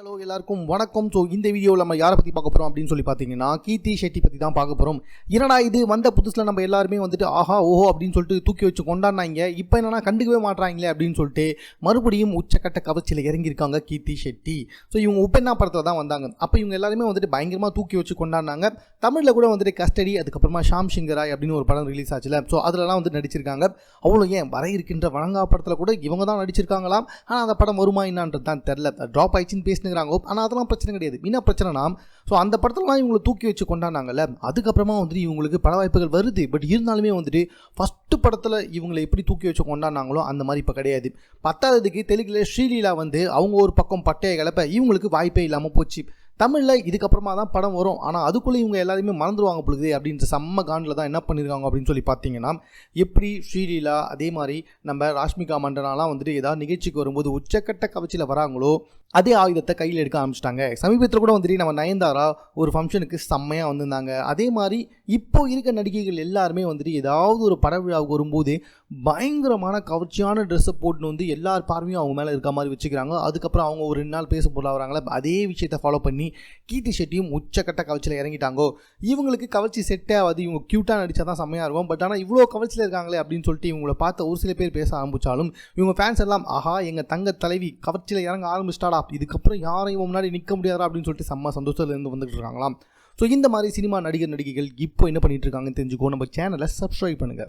Hello எல்லாருக்கும் வணக்கம். So இந்த வீடியோவில் நம்ம யாரை பற்றி பார்க்க போகிறோம் அப்படின்னு சொல்லி பார்த்தீங்கன்னா கீர்த்தி ஷெட்டி பற்றி தான் பார்க்க போகிறோம் என்னடா இது? வந்த புதுசில் நம்ம எல்லாருமே வந்துட்டு ஆஹா ஓஹோ அப்படின்னு சொல்லிட்டு தூக்கி வச்சு கொண்டாடினாங்க. இப்போ என்னன்னா கண்டுக்கவே மாட்றாங்களே அப்படின்னு சொல்லிட்டு மறுபடியும் உச்சக்கட்ட கவர்ச்சியில் இறங்கியிருக்காங்க கீர்த்தி ஷெட்டி. ஸோ இவங்க உப்பெண்ணா படத்தில் தான் வந்தாங்க. அப்போ இவங்க எல்லாருமே வந்துட்டு பயங்கரமாக தூக்கி வச்சு கொண்டாடினாங்க. தமிழில் கூட வந்துட்டு கஸ்டடி அதுக்கப்புறமா ஷாம் சிங்கராய் அப்படின்னு ஒரு படம் ரிலீஸ் ஆச்சுல. ஸோ அதிலலாம் வந்து நடிச்சிருக்காங்க. அவ்வளோ ஏன் வர இருக்கின்ற வழங்கா படத்தில் கூட இவங்க தான் நடிச்சிருக்காங்களாம். ஆனால் அந்த படம் வருமா என்னான்றது தான் தெரில ட்ராப் ஆயிடுச்சுன்னு பேசினுங்கிறாங்க ஆனால் அதெல்லாம் பிரச்சனை கிடையாது. என்ன பிரச்சனைனா ஸோ அந்த படத்துலலாம் இவங்களை தூக்கி வச்சு கொண்டாடினாங்கல்ல அதுக்கப்புறமா வந்துட்டு இவங்களுக்கு பட வாய்ப்புகள் வருது. பட் இருந்தாலுமே வந்துட்டு ஃபஸ்ட்டு படத்தில் இவங்களை எப்படி தூக்கி வச்சு கொண்டாடினாங்களோ அந்த மாதிரி இப்போ கிடையாது. பத்தாவதுக்கு தெலுங்கில் ஸ்ரீலீலா வந்து அவங்க ஒரு பக்கம் பட்டையை கிளப்ப இவங்களுக்கு வாய்ப்பே இல்லாமல் போச்சு. தமிழில் இதுக்கப்புறமா தான் படம் வரும். ஆனால் அதுக்குள்ளே இவங்க எல்லாருமே மறந்துடுவாங்க பொழுது அப்படின்ற செம்ம காண்டில் தான் என்ன பண்ணியிருக்காங்க அப்படின்னு சொல்லி பார்த்தீங்கன்னா எப்படி ஸ்ரீலீலா அதே மாதிரி நம்ம ராஷ்மிகா மண்டனாலாம் வந்துட்டு ஏதாவது நிகழ்ச்சிக்கு வரும்போது உச்சக்கட்ட கவச்சியில் வராங்களோ அதே ஆயுதத்தை கையில் எடுக்க ஆரம்பிச்சிட்டாங்க. சமீபத்தில் கூட வந்துட்டு நம்ம நயன்தாரா ஒரு ஃபங்க்ஷனுக்கு செம்மையாக வந்திருந்தாங்க. அதே மாதிரி இப்போ இருக்க நடிகைகள் எல்லாருமே வந்துட்டு ஏதாவது ஒரு பட விழாவுக்கு வரும்போது பயங்கரமான கவர்ச்சியான ட்ரெஸ்ஸை போட்டுன்னு வந்து எல்லார் பார்வையும் அவங்க மேலே இருக்க மாதிரி வச்சுக்கிறாங்க. அதுக்கப்புறம் அவங்க ஒரு ரெண்டு நாள் பேச பொருளாக வராங்களே அதே விஷயத்தை ஃபாலோ பண்ணி கீர்த்தி ஷெட்டியும் உச்சக்கட்ட கவர்ச்சியில் இறங்கிட்டாங்கோ? இவங்களுக்கு கவர்ச்சி செட்டே ஆகாது. இவங்க க்யூட்டாக நடித்தா தான் செம்மையாக இருக்கும். பட் ஆனால் இவ்வளோ கவர்ச்சியில் இருக்காங்களே அப்படின்னு சொல்லிட்டு இவங்கள பார்த்த ஒரு சில பேர் பேச ஆரம்பித்தாலும் இவங்க ஃபேன்ஸ் எல்லாம் ஆஹா எங்கள் தங்க தலைவி கவர்ச்சியில் இறங்க ஆரம்பிச்சிட்டாடா. இதுக்கப்புறம் யாரையும் முன்னாடி நிற்க முடியாதா? அப்படின்னு சொல்லிட்டு செம்ம சந்தோஷத்தில் இருந்து வந்துட்டு இருக்காங்களாம். ஸோ இந்த மாதிரி சினிமா நடிகர் நடிகைகள் இப்போ என்ன பண்ணிட்டு இருக்காங்கன்னு தெரிஞ்சுக்கோ. நம்ம சேனலை சப்ஸ்கிரைப் பண்ணுங்கள்